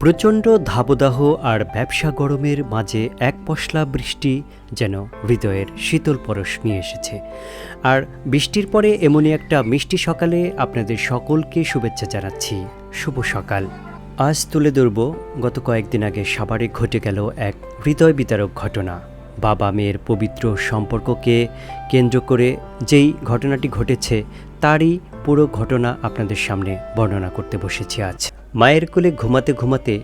প্রচণ্ড ধাবদাহ আর ব্যবসা গরমের মাঝে এক পশলা বৃষ্টি যেন হৃদয়ের শীতল পরশ নিয়ে এসেছে। আর বৃষ্টির পরে এমনই একটা মিষ্টি সকালে আপনাদের সকলকে শুভেচ্ছা জানাচ্ছি। শুভ সকাল। আজ তুলে ধরব গত কয়েকদিন আগে সাভারে ঘটে গেল এক হৃদয় বিতারক ঘটনা। বাবা মেয়ের পবিত্র সম্পর্ককে কেন্দ্র করে যেই ঘটনাটি ঘটেছে, তারই পুরো ঘটনা আপনাদের সামনে বর্ণনা করতে বসেছি আজ। মায়ের কোলে ঘুমাতে ঘুমাতে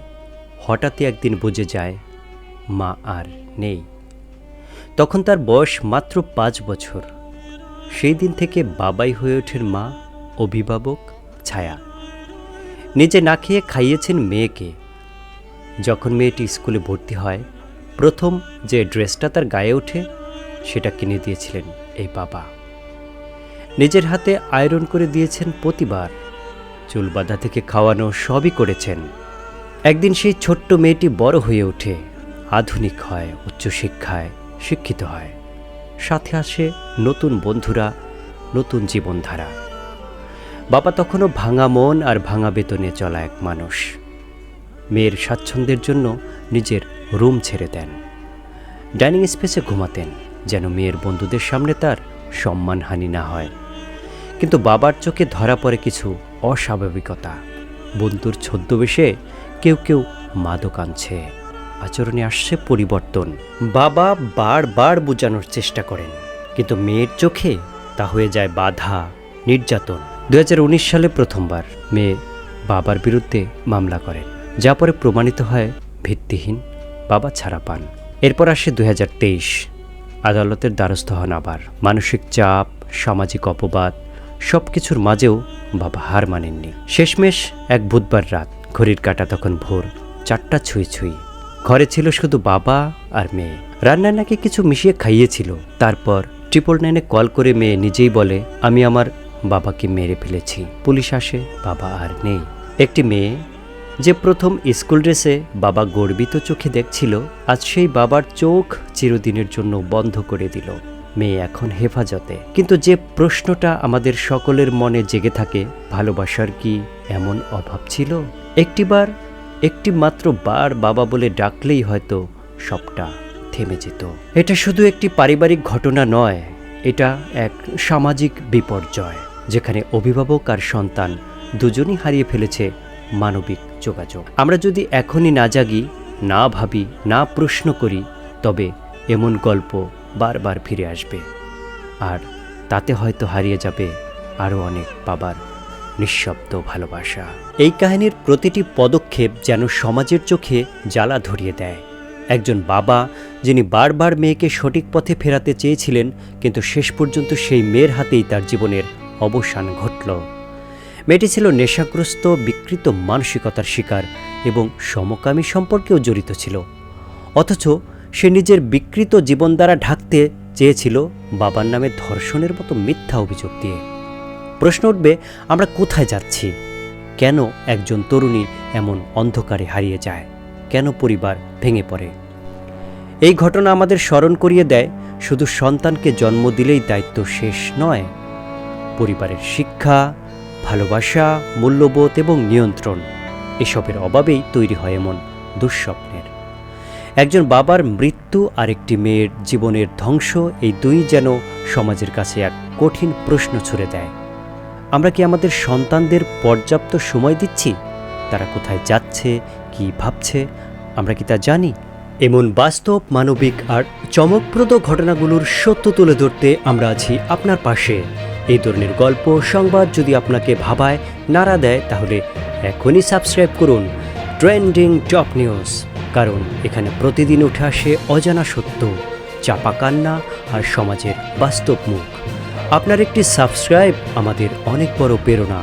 হঠাৎই একদিন বুঝে যায়, মা আর নেই। তখন তার বয়স মাত্র পাঁচ বছর। সেই দিন থেকে বাবাই হয়ে ওঠেন মা, অভিভাবক, ছায়া। নিজে না খেয়ে খাইয়েছেন মেয়েকে। যখন মেয়েটি স্কুলে ভর্তি হয়, প্রথম যে ড্রেসটা তার গায়ে ওঠে, সেটা কিনে দিয়েছিলেন এই বাবা। নিজের হাতে আয়রন করে দিয়েছেন প্রতিবার। চুল বাঁধা থেকে খাওয়ানো সবই করেছেন। একদিন সেই ছোট্ট মেয়েটি বড় হয়ে ওঠে, আধুনিক হয়, উচ্চশিক্ষায় শিক্ষিত হয়। সাথে আসে নতুন বন্ধুরা, নতুন জীবনধারা। বাবা তখনও ভাঙা মন আর ভাঙা বেতনে চলা এক মানুষ। মেয়ের স্বাচ্ছন্দ্যের জন্য নিজের রুম ছেড়ে দেন। ডাইনিং স্পেসে ঘুমাতেন, যেন মেয়ের বন্ধুদের সামনে তার সম্মানহানি না হয়। কিন্তু বাবার চোখে ধরা পড়ে কিছু অস্বাভাবিকতা। বন্ধুর ছদ্মবেশে কেউ কেউ মাদক আনছে। আচরণে আসছে পরিবর্তন। বাবা বারবার বোঝানোর চেষ্টা করেন। কিন্তু মেয়ের চোখে তা হয়ে যায় বাধা, নির্যাতন। দু হাজার উনিশ সালে প্রথমবার মেয়ে বাবার বিরুদ্ধে মামলা করেন। যা পরে প্রমাণিত হয় ভিত্তিহীন, বাবা ছাড়া পান। এরপর আসে দু হাজার তেইশ। আদালতের দ্বারস্থ হন আবার। মানসিক চাপ, সামাজিক অপবাদ সব কিছুর মাঝেও বাবা হার মানেননি। শেষমেশ এক বুধবার রাত ঘড়ির কাটা তখন ভোর চারটা ছুঁই ছুঁই। ঘরে ছিল শুধু বাবা আর মেয়ে। রান্নায় নাকি কিছু মিশিয়ে খাইয়েছিল। তারপর ট্রিপল নাইনে কল করে মেয়ে নিজেই বলে, আমি আমার বাবাকে মেরে ফেলেছি। পুলিশ আসে, বাবা আর নেই। একটি মেয়ে যে প্রথম স্কুল ড্রেসে বাবা গর্বিত চোখে দেখছিল, আজ সেই বাবার চোখ চিরদিনের জন্য বন্ধ করে দিল। মেয়ে এখন হেফাজতে। কিন্তু যে প্রশ্নটা আমাদের সকলের মনে জেগে থাকে, ভালোবাসার কি এমন অভাব ছিল? একটিবার একটি মাত্র বার বাবা বলে ডাকলেই হয়তো সবটা থেমে যেত। এটা শুধু একটি পারিবারিক ঘটনা নয়, এটা এক সামাজিক বিপর্যয়, যেখানে অভিভাবক আর সন্তান দুজনই হারিয়ে ফেলেছে মানবিক যোগাযোগ। আমরা যদি এখনই না জাগি, না ভাবি, না প্রশ্ন করি, তবে এমন গল্প বারবার ফিরে আসবে। আর তাতে হয়তো হারিয়ে যাবে আরও অনেক বাবার নিঃশব্দ ভালোবাসা। এই কাহিনীর প্রতিটি পদক্ষেপ যেন সমাজের চোখে জ্বালা ধরিয়ে দেয়। একজন বাবা যিনি বারবার মেয়েকে সঠিক পথে ফেরাতে চেয়েছিলেন, কিন্তু শেষ পর্যন্ত সেই মেয়ের হাতেই তার জীবনের অবসান ঘটল। মেয়েটি ছিল নেশাগ্রস্ত, বিকৃত মানসিকতার শিকার এবং সমকামী সম্পর্কেও জড়িত ছিল। অথচ সে নিজের বিকৃত জীবন দ্বারা ঢাকতে চেয়েছিল বাবার নামে ধর্ষণের মতো মিথ্যা অভিযোগ দিয়ে। প্রশ্ন উঠবে, আমরা কোথায় যাচ্ছি? কেন একজন তরুণী এমন অন্ধকারে হারিয়ে যায়? কেন পরিবার ভেঙে পড়ে? এই ঘটনা আমাদের স্মরণ করিয়ে দেয়, শুধু সন্তানকে জন্ম দিলেই দায়িত্ব শেষ নয়। পরিবারের শিক্ষা, ভালোবাসা, মূল্যবোধ এবং নিয়ন্ত্রণ, এসবের অভাবেই তৈরি হয় এমন দুঃস্বপ্নের। একজন বাবার মৃত্যু আর একটি মেয়ের জীবনের ধ্বংস, এই দুই যেন সমাজের কাছে এক কঠিন প্রশ্ন ছুড়ে দেয়। আমরা কি আমাদের সন্তানদের পর্যাপ্ত সময় দিচ্ছি? তারা কোথায় যাচ্ছে? কি ভাবছে? আমরা কি তা জানি? এমন বাস্তব, মানবিক আর চমকপ্রদ ঘটনাগুলোর সত্য তুলে ধরতে আমরা আছি আপনার পাশে। এই ধরনের গল্প, সংবাদ যদি আপনাকে ভাবায়, নাড়া দেয়, তাহলে এখনই সাবস্ক্রাইব করুন। Trending top news. কারণ এখানে প্রতিদিন উঠে আসে অজানা সত্য, চাপা কান্না আর সমাজের বাস্তব মুখ। আপনার একটি সাবস্ক্রাইব আমাদের অনেক বড় প্রেরণা।